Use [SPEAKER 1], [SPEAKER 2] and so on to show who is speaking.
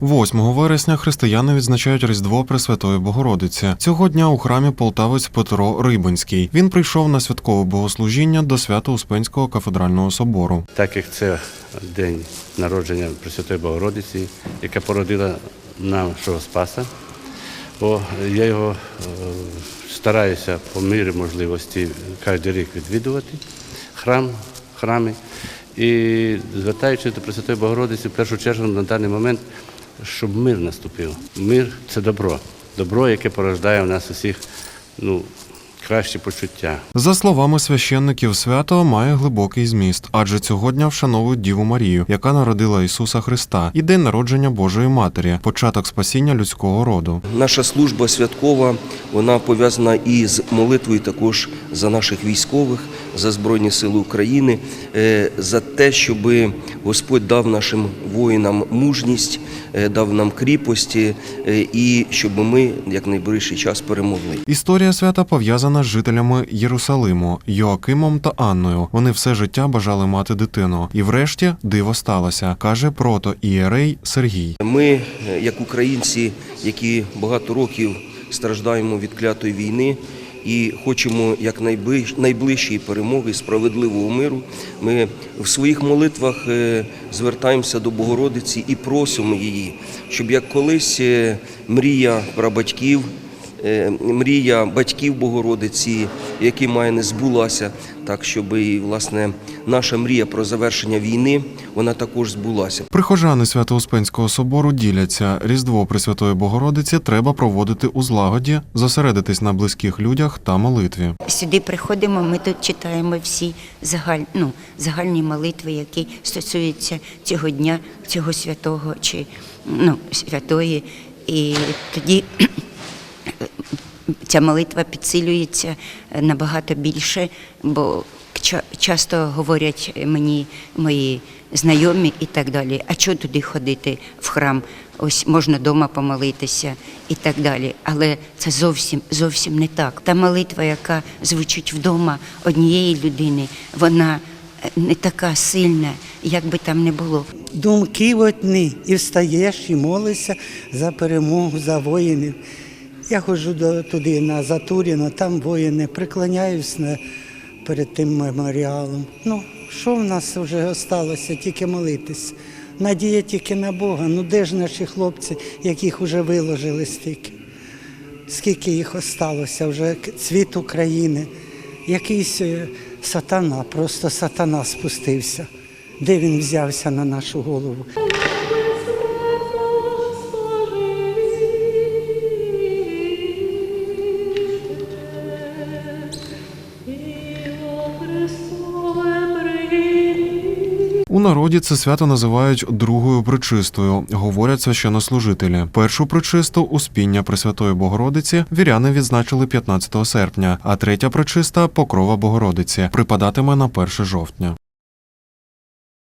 [SPEAKER 1] 8 вересня християни відзначають Різдво Пресвятої Богородиці. Цього дня у храмі полтавець Петро Рибинський. Він прийшов на святкове богослужіння до Свято-Успенського кафедрального собору.
[SPEAKER 2] Так як це день народження Пресвятої Богородиці, яка породила нашого Спаса, бо я його е, стараюся по мірі можливості кожен рік відвідувати храм, храми. І звертаючись до Пресвятої Богородиці, в першу чергу на даний момент, щоб мир наступив. Мир це добро. Добро, яке порождає в нас усіх ну, кращі почуття.
[SPEAKER 1] За словами священників, свято має глибокий зміст, адже цього дня вшановують Діву Марію, яка народила Ісуса Христа, і день народження Божої Матері, початок спасіння людського роду.
[SPEAKER 3] Наша служба святкова вона пов'язана і з молитвою також за наших військових, за Збройні Сили України, е, за те, щоб Господь дав нашим воїнам мужність, е, дав нам кріпості, е, і щоб ми як найближчий час перемогли.
[SPEAKER 1] Історія свята пов'язана з жителями Єрусалиму Йоакимом та Анною. Вони все життя бажали мати дитину, і врешті диво сталося, каже прото ієрей Сергій.
[SPEAKER 3] Ми, як українці, які багато років страждаємо від клятої війни і хочемо як найближ- найближчої перемоги, справедливого миру, ми в своїх молитвах е, звертаємося до Богородиці і просимо її, щоб як колись е, мрія прабатьків, е, мрія батьків Богородиці, які має не збулася, так щоб і власне наша мрія про завершення війни вона також збулася.
[SPEAKER 1] Прихожани Свято-Успенського собору діляться. Різдво Пресвятої Богородиці треба проводити у злагоді, зосередитись на близьких людях та молитві.
[SPEAKER 4] Сюди приходимо, ми тут читаємо всі загаль, ну, загальні молитви, які стосуються цього дня, цього святого чи ну, святої. І тоді ця молитва підсилюється набагато більше, бо ча- часто говорять мені мої знайомі і так далі. А чого туди ходити в храм? Ось можна вдома помолитися і так далі. Але це зовсім зовсім не так. Та молитва, яка звучить вдома однієї людини, вона е, не така сильна, як би там не було.
[SPEAKER 5] думки одні, і встаєш і молишся за перемогу, за воїнів. Я ходжу туди на Затуріно, там воїни, приклоняюсь перед тим меморіалом. Ну, що в нас вже залишилося, тільки молитись. Надія тільки на Бога. Ну де ж наші хлопці, яких вже виложили стільки? Скільки їх осталося вже цвіт України. Якийсь е, сатана, просто сатана спустився. Де він взявся на нашу голову?
[SPEAKER 1] У народі це свято називають другою причистою, говорять священнослужителі. Першу причисту успіння Пресвятої Богородиці віряни відзначили 15 серпня, а третя причиста покрова Богородиці припадатиме на 1 жовтня.